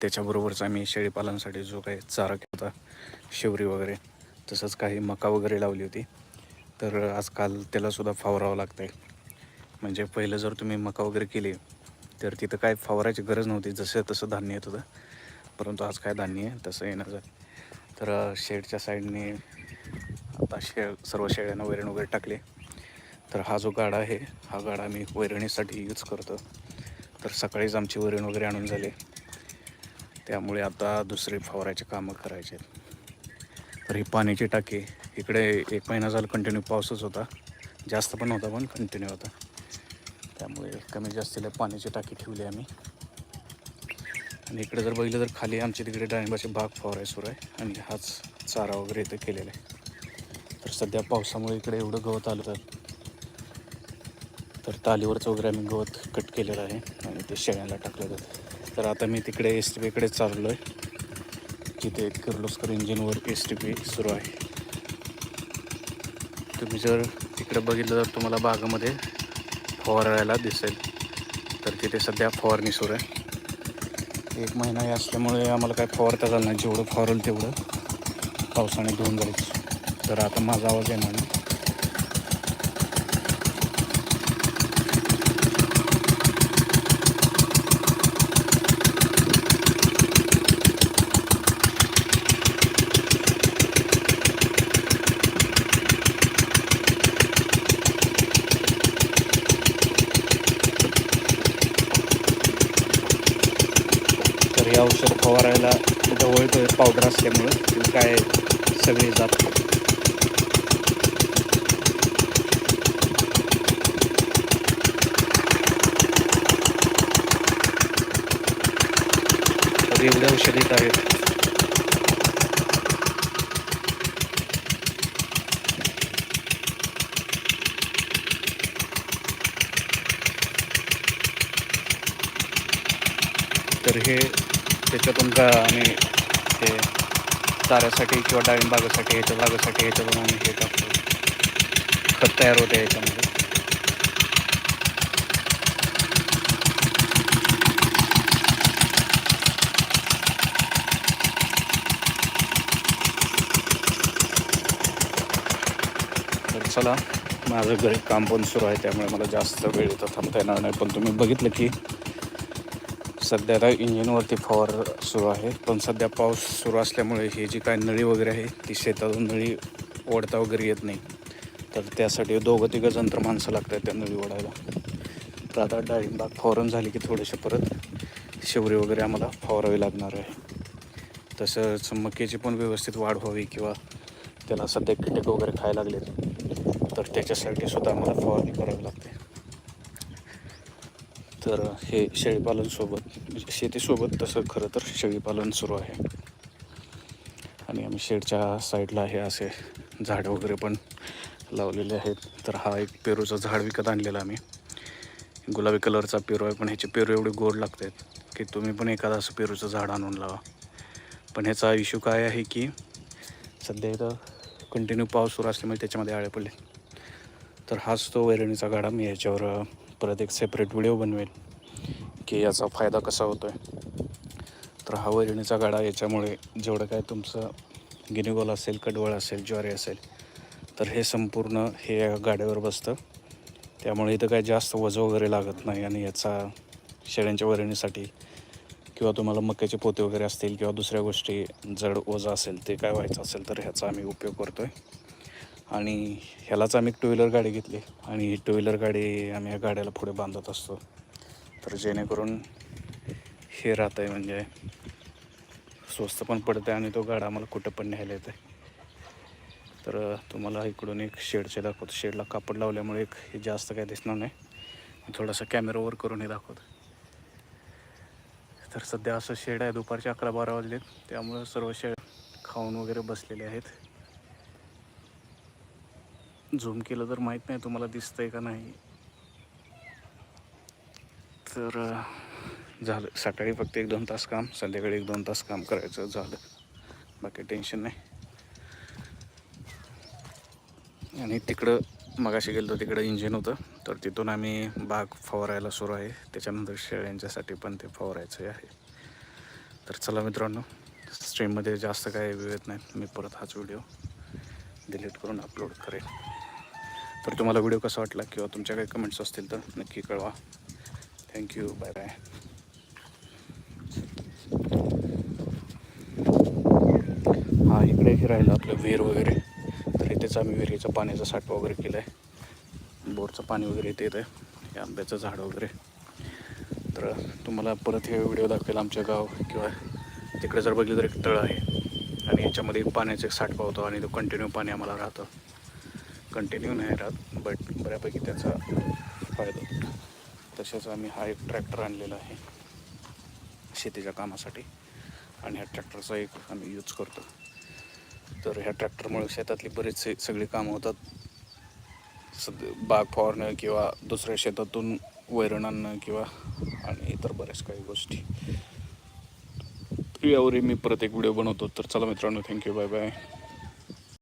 त्याच्याबरोबरच आम्ही शेळीपालनासाठी जो काही चारा होता शेवरी वगैरे तसंच काही मका वगैरे लावली होती. तर आजकाल त्यालासुद्धा फवारावं लागतं आहे म्हणजे पहिलं जर तुम्ही मका वगैरे केली तर तिथं काय फवारायची गरज नव्हती जसं तसं धान्य येत होतं. परंतु आज काय धान्य आहे तसं येणार तर शेडच्या साईडने आता शे सर्व शेळ्यांना वैरण वगैरे टाकले. तर हा जो गाडा आहे हा गाडा आम्ही वैरणीसाठी यूज करतो. तर सकाळीच आमची वैरण वगैरे आणून झाले. त्यामुळे आता दुसरे फवाराचे कामं करायचे तर ही पाण्याची टाकी इकडे एक महिना झाला कंटिन्यू पाऊसच होता. जास्त पण होता पण कंटिन्यू होता. त्यामुळे कमी जास्तीला पाण्याची टाकी ठेवली आम्ही. आणि इकडे जर बघितलं तर खाली आमच्या तिकडे डाळिंबाचे बाग फवाराय सुरू आहे. आणि हाच चारा वगैरे इथं केलेला आहे. तर सध्या पावसामुळे इकडे एवढं गवत आलं तर तर तालीवरचं वगैरे आम्ही गवत कट केलेलं आहे. आणि ते शेळ्यांना टाकलं जातं. तर आता मी तिकडे एस टी पीकडे चाललो आहे तिथे किर्लोस्कर इंजिनवर एस टी पी सुरू आहे. तुम्ही जर तिकडे बघितलं तर तुम्हाला बागामध्ये फवारायला दिसेल. तर तिथे सध्या फवारणी सुरू आहे. एक महिना हे असल्यामुळे आम्हाला काय फवारता झालं नाही. जेवढं फवारेल तेवढं पावसाने धुवून जायचं तर आता माझा आवाज येणार नाही. तर हे औषध फवारायला जवळ पावडर असल्यामुळं ते काय सगळे जात एवढे औषध येत आहेत. तर हे त्याच्यातून का आम्ही ते चाऱ्यासाठी किंवा डाळिंब बागेसाठी याच्या बागेसाठी याच्यातून आम्ही हे टाकतो खत तयार होते याच्यामध्ये. चला माझं घरी काम पण सुरू आहे त्यामुळे मला जास्त वेळ इथं थांबता येणार नाही. पण तुम्ही बघितलं की सध्या तर इंजिनवरती फवार सुरू आहे. पण सध्या पाऊस सुरू असल्यामुळे ही जी काय नळी वगैरे आहे ती शेतातून नळी ओढता वगैरे येत नाही. तर त्यासाठी दोघं तिघं जंत्र माणसं लागतात त्या नळी ओढायला. तर आता डाळिंबाग फवारण झाली की थोडेसे परत शेवरी वगैरे आम्हाला फवारावी लागणार आहे. तसंच मक्याची पण व्यवस्थित वाढ व्हावी किंवा त्याला सध्या कीटक वगैरे खायला लागलेत तर त्याच्यासाठी सुद्धा आम्हाला फवारणी करावी लागते. तर हे शेळीपालनसोबत शेतीसोबत तसं खरं तर शेळीपालन सुरू आहे. आणि आम्ही शेडच्या साईडला हे असे झाडं वगैरे पण लावलेले आहेत. तर हा एक पेरूचं झाड विकत आणलेला आम्ही. गुलाबी कलरचा पेरू आहे पण ह्याचे पेरू एवढे गोड लागत आहेत की तुम्ही पण एखादा असं पेरूचं झाड आणून लावा. पण ह्याचा इश्यू काय आहे की सध्या इथं कंटिन्यू पाऊस सुरू असल्यामुळे त्याच्यामध्ये आळे पडले. तर हाच तो वैरणीचा गाडा. मी याच्यावर परत एक सेपरेट व्हिडिओ बनवेल की याचा फायदा कसा होतो आहे तर हा वैरणीचा गाडा याच्यामुळे जेवढं काय तुमचं गिनीगोल असेल कडवळ असेल ज्वारी असेल तर हे संपूर्ण हे या गाड्यावर बसतं. त्यामुळे इथं काय जास्त वजं वगैरे लागत नाही आणि याचा शेळ्यांच्या वैरणीसाठी किंवा तुम्हाला मक्याचे पोते वगैरे असतील किंवा दुसऱ्या गोष्टी जड वजा असेल ते काय व्हायचं असेल तर ह्याचा आम्ही उपयोग करतो आहे आणि ह्यालाच आम्ही टू व्हीलर गाडी घेतली. आणि ही टू व्हीलर गाडी आम्ही या गाड्याला पुढे बांधत असतो. तर जेणेकरून हे राहतं आहे म्हणजे स्वस्त पण पडतं आणि तो गाडा आम्हाला कुठं पण न्यायला येतं तर तुम्हाला इकडून एक शेडचे दाखवतो. शेडला कापड लावल्यामुळे एक हे जास्त काय दिसणार नाही. थोडासा कॅमेरावर करून हे दाखवतो. तर सध्या असं शेड आहे. दुपारचे अकरा बारा वाजलेत. त्यामुळं सर्व शेड खाऊन वगैरे बसलेले आहेत. झूम केलं तर माहीत नाही तुम्हाला दिसतं आहे का नाही. तर झालं. सकाळी फक्त एक दोन तास काम संध्याकाळी एक दोन तास काम करायचं झालं. बाकी टेन्शन नाही. आणि तिकडं मगाशी गेलो तिकडं इंजिन होतं. तर तिथून आम्ही बाग फवारायला सुरू आहे. त्याच्यानंतर शेळ्यांच्यासाठी पण ते फवारायचं आहे. तर चला मित्रांनो स्ट्रीममध्ये जास्त काही वेळ नाही. मी परत हाच व्हिडिओ डिलीट करून अपलोड करेन. तर तुम्हाला व्हिडिओ कसा वाटला किंवा तुमच्या काही कमेंट्स असतील तर नक्की कळवा. थँक्यू बाय बाय हा इकडे राहिलं आपलं विहीर वगैरे. तर इथेच आम्ही विहिरीचा पाण्याचा साठवा वगैरे केला आहे बोरचं पाणी वगैरे इथे येतं हे आंब्याचं झाड वगैरे. तर तुम्हाला परत हे व्हिडिओ दाखवेल आमच्या गाव किंवा तिकडे जर बघितलं तर एक तळ आहे. आणि याच्यामध्ये पाण्याचा एक साठवा होतो आणि तो कंटिन्यू पाणी आम्हाला राहतं. कंटिन्यू नाही राहत बट बऱ्यापैकी त्याचा फायदा होतो. तसेच आम्ही हा एक ट्रॅक्टर आणलेला आहे शेतीच्या कामासाठी. आणि ह्या ट्रॅक्टरचा एक आम्ही यूज करतो. तर ह्या ट्रॅक्टरमुळे शेतातली बरेचसे सगळी कामं होतात. सद बाग फवारणं किंवा दुसऱ्या शेतातून वैरण आणणं किंवा आणि इतर बऱ्याच काही गोष्टी. यावरही मी परत एक व्हिडिओ बनवतो. तर चला मित्रांनो थँक्यू बाय बाय